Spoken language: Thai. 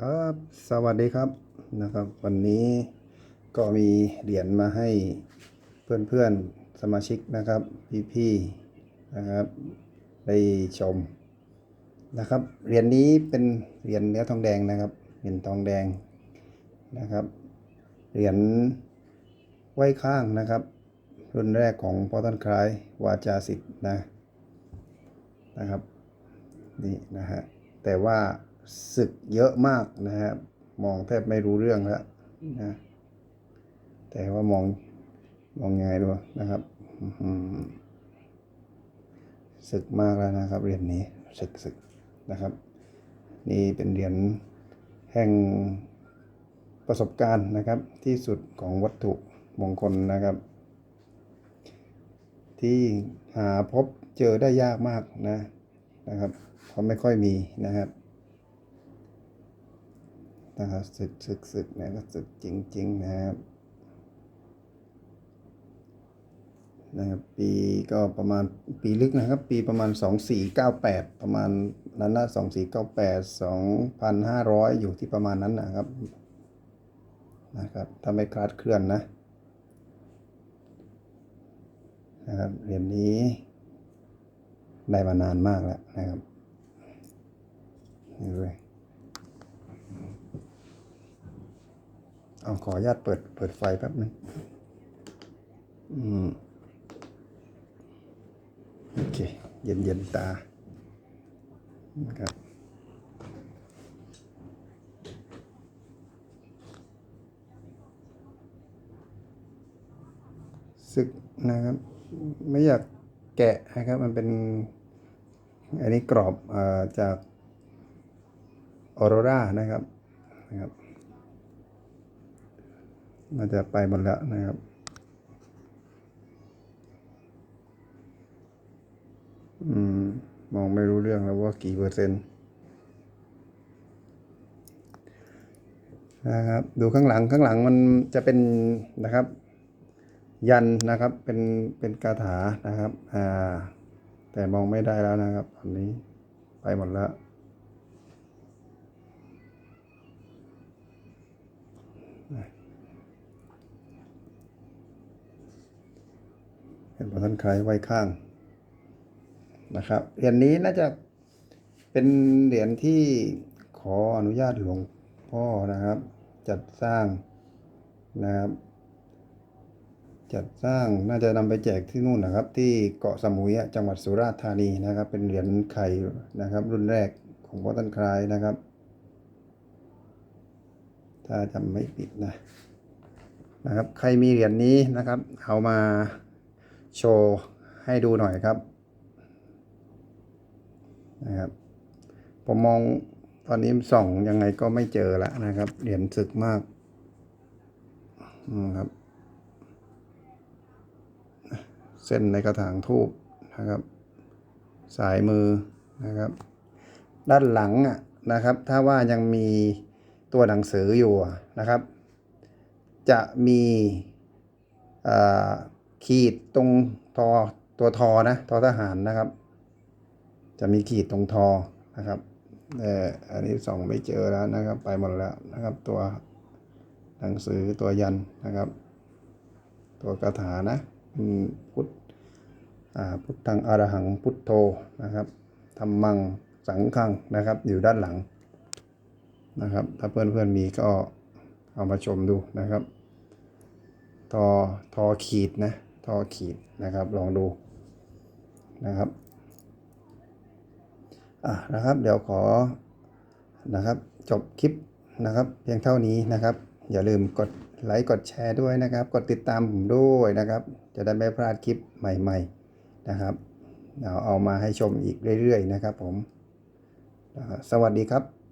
ครับสวัสดีครับนะครับ วันนี้ก็มีเหรียญมาให้เพื่อนๆสมาชิกนะครับ พี่ๆนะครับได้ชมนะครับเหรียญนี้เป็นเหรียญเนื้อทองแดงนะครับเหรียญทองแดงนะครับเหรียญไว้ข้างนะครับ รุ่นแรกของพอตันคลายวาจาสิทธิ์นะนะครับนี่นะฮะแต่ว่า ศึกเยอะมากนะครับมองแทบไม่รู้เรื่องแล้วนะแต่ว่ามองมองยังไงดูนะครับศึกมากแล้วนะครับเหรียญนี้ศึกศึกนะครับ นี่เป็นเหรียญแห่งประสบการณ์นะครับที่สุดของวัตถุมงคลนะครับ ที่หาพบเจอได้ยากมากนะนะครับเพราะไม่ค่อยมีนะครับ นะครับศึกศึกศึกนะก็ศึกจริง ๆ นะครับนะครับปีก็ประมาณปีลึกนะครับ ปีประมาณ 2498 ประมาณนั้นนะ2498 2,500 อยู่ที่ประมาณนั้นนะครับนะครับถ้าไม่คลาดเคลื่อนนะนะครับเหรียญนี้ได้มานานมากแล้วนะครับนี่เลย เอาขออนุญาตเปิดเปิดไฟแป๊บนึงอืมโอเค เย็นเย็นตานะครับศึกนะครับ ไม่อยากแกะนะครับ มันเป็น อันนี้กรอบอาจากออโรรานะครับนะครับ มันจะไปหมดแล้วนะครับอืมมองไม่รู้เรื่องแล้วว่ากี่เปอร์เซ็นต์นะครับดูข้างหลังข้างหลังมันจะเป็นนะครับ ยันนะครับเป็นเป็นคาถานะครับอ่าแต่มองไม่ได้แล้วนะครับอันนี้ไปหมดแล้ว เห็นพระท่านคลายไว้ข้างนะครับเหรียญนี้น่าจะเป็นเหรียญที่ขออนุญาตหลวงพ่อนะครับ จัดสร้างนะครับ จัดสร้างน่าจะนำไปแจกที่นู่นนะครับ ที่เกาะสมุยจังหวัดสุราษฎร์ธานีนะครับ เป็นเหรียญไข่นะครับ รุ่นแรกของวัดตันคลายนะครับ ถ้าจำไม่ผิดนะนะครับ ใครมีเหรียญนี้นะครับ เอามา โชว์ให้ดูหน่อยครับนะครับ ผมมองตอนนี้ส่องยังไงก็ไม่เจอแล้วนะครับ เหรียญศึกมากนะครับ เส้นในกระถางทูบนะครับ สายมือนะครับ ด้านหลังอะนะครับ ถ้าว่ายังมีตัวหนังสืออยู่นะครับ จะมีอ่า ขีดตรงทอตัวทอนะทอทหารนะครับ จะมีขีดตรงทอนะครับเอออันนี้สองไม่เจอแล้วนะครับ ไปหมดแล้วนะครับ ตัวหนังสือตัวยันนะครับ ตัวคาถานะพุทธอ่าพุทธังอรหังพุทโธนะครับธรรมังสังฆังนะครับ อยู่ด้านหลังนะครับ ถ้าเพื่อนๆมีก็เอามาชมดูนะครับ ทอทอขีดนะ ท่อขีดนะครับ ลองดูนะครับอะนะครับเดี๋ยวขอนะครับจบคลิปนะครับ เพียงเท่านี้นะครับ อย่าลืมกดไลค์กดแชร์ด้วยนะครับ กดติดตามผมด้วยนะครับ จะได้ไม่พลาดคลิปใหม่ๆนะครับเอาเอามาให้ชมอีกเรื่อยๆนะครับผมสวัสดีครับ